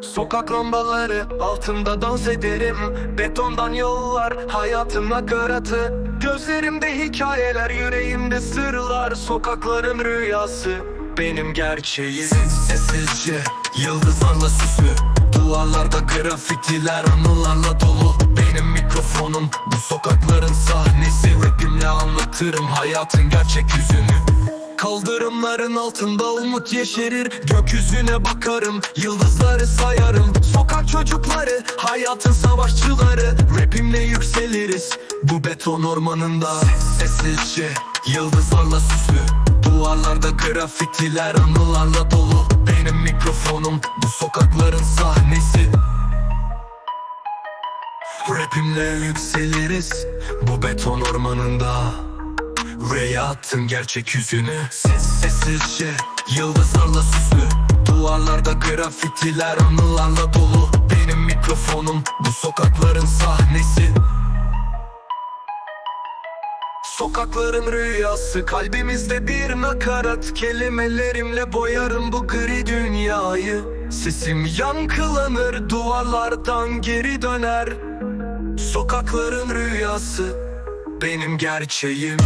Sokak lambaları altında dans ederim. Betondan yollar hayatım nakaratı Gözlerimde hikayeler yüreğimde sırlar. Sokakların rüyası benim gerçeğim. Sessizce yıldızlarla süslü. Duvarlarda grafitiler anılarla dolu. Benim mikrofonum bu sokakların sahnesi. Rapimle anlatırım hayatın gerçek yüzünü Kaldırımların altında umut yeşerir Gökyüzüne bakarım Yıldızları sayarım. Sokak çocukları Hayatın savaşçıları Rapimle yükseliriz Bu beton ormanında. Sessizce Yıldızlarla süslü Duvarlarda grafitiler anılarla dolu. Benim mikrofonum Bu sokakların sahnesi. Rapimle yükseliriz Bu beton ormanında R'ye attım gerçek yüzünü. Ses sessizce Yıldızlarla süslü. Duvarlarda grafitiler anılarla dolu. Benim mikrofonum Bu sokakların sahnesi. Sokakların rüyası Kalbimizde bir nakarat. Kelimelerimle boyarım bu gri dünyayı. Sesim yankılanır Duvarlardan geri döner. Sokakların rüyası Benim gerçeğim